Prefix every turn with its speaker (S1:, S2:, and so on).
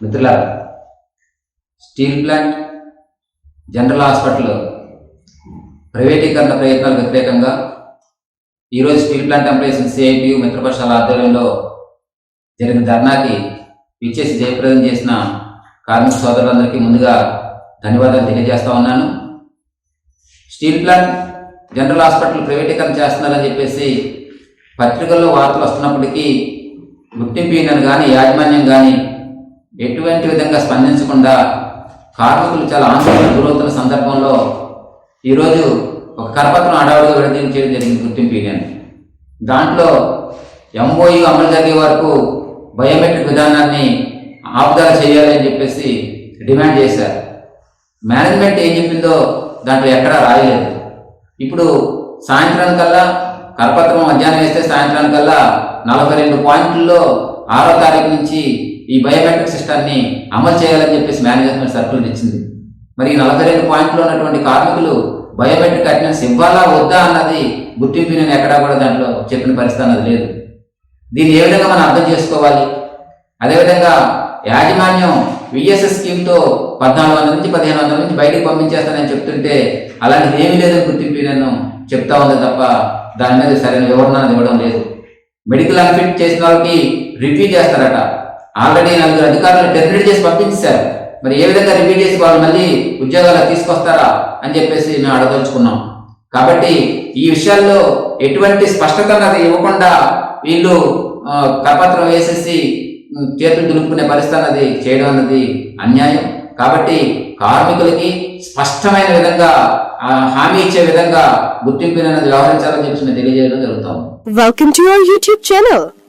S1: మిత్రులారా steel plant general hospital ప్రైవేటీకరణ ప్రయత్నాలకు వ్యతిరేకంగా ఈరోజు స్టీల్ ప్లాంట్ ఎంప్లాయీస్ సిఐటియు మిత్రపక్షాల ఆధ్వర్యంలో జరిగిన ధర్నాకి ఇచ్చేసి జయప్రదం చేసిన కార్మిక సోదరులందరికీ ముందుగా ధన్యవాదాలు తెలియజేస్తా ఉన్నాను. స్టీల్ ప్లాంట్ జనరల్ హాస్పిటల్ ప్రైవేటీకరణ చేస్తున్నారని చెప్పేసి పత్రికల్లో వార్తలు వస్తున్నప్పటికీ గుర్తింపు కానీ యాజమాన్యం కానీ ఎటువంటి విధంగా స్పందించకుండా కార్మికులు చాలా ఆందోళన గురవుతున్న సందర్భంలో ఈరోజు ఒక కరపత్రం అడవులుగా విడదీయడం జరిగింది గుర్తింపు యూనియన్. దాంట్లో ఎంఓయు అమలు జరిగే వరకు బయోమెట్రిక్ విధానాన్ని ఆపుదల చేయాలని చెప్పేసి డిమాండ్ చేశారు. మేనేజ్మెంట్ ఏం చెప్పిందో దాంట్లో ఎక్కడా రాయలేదు. ఇప్పుడు సాయంత్రానికల్లా కల్లా కరపత్రం మధ్యాహ్నం వేస్తే సాయంత్రానికల్లా కల్లా నలభై రెండు పాయింట్లలో ఆరో తారీఖు నుంచి ఈ బయోమెట్రిక్ సిస్టాన్ని అమలు చేయాలని చెప్పేసి మేనేజ్మెంట్ సర్కులు ఇచ్చింది. మరి ఈ నలభై రెండు పాయింట్లో ఉన్నటువంటి కార్మికులు బయోమెట్రిక్ అటెండెన్స్ ఇవ్వాలా వద్దా అన్నది గుర్తింపు నేను ఎక్కడా కూడా దాంట్లో చెప్పిన పరిస్థితి అన్నది లేదు. దీన్ని ఏ విధంగా మనం అర్థం చేసుకోవాలి? అదేవిధంగా యాజమాన్యం విఎస్ఎస్ స్కీమ్తో పద్నాలుగు వందల నుంచి పదిహేను వందల నుంచి బయటకు పంపించేస్తానని చెప్తుంటే అలాంటిది ఏమీ లేదని గుర్తింపు నేను చెప్తా ఉంది తప్ప దాని మీద సరైన వివరణ అనేది ఇవ్వడం లేదు. మెడికల్ అన్ఫిట్ చేసిన వాళ్ళకి రివ్యూ చేస్తారట. ఆల్రెడీ నలుగురు అధికారులు టెర్మినేట్ చేసి పంపించారు మరి ఏ విధంగా రిపీట్ చేసి వాళ్ళు మళ్ళీ ఉద్యోగాలు తీసుకొస్తారా అని చెప్పేసి మేము అడగదలుచుకున్నాం. కాబట్టి ఈ విషయాల్లో ఎటువంటి స్పష్టత అన్నది ఇవ్వకుండా వీళ్ళు కరపత్రం వేసేసి చేతులు దులుపుకునే పరిస్థితి అన్నది చేయడం అన్నది అన్యాయం. కాబట్టి కార్మికులకి స్పష్టమైన విధంగా హామీ ఇచ్చే విధంగా గుర్తింపు అనేది వ్యవహరించాలని చెప్పి తెలియజేయడం జరుగుతాం
S2: welcome to our YouTube channel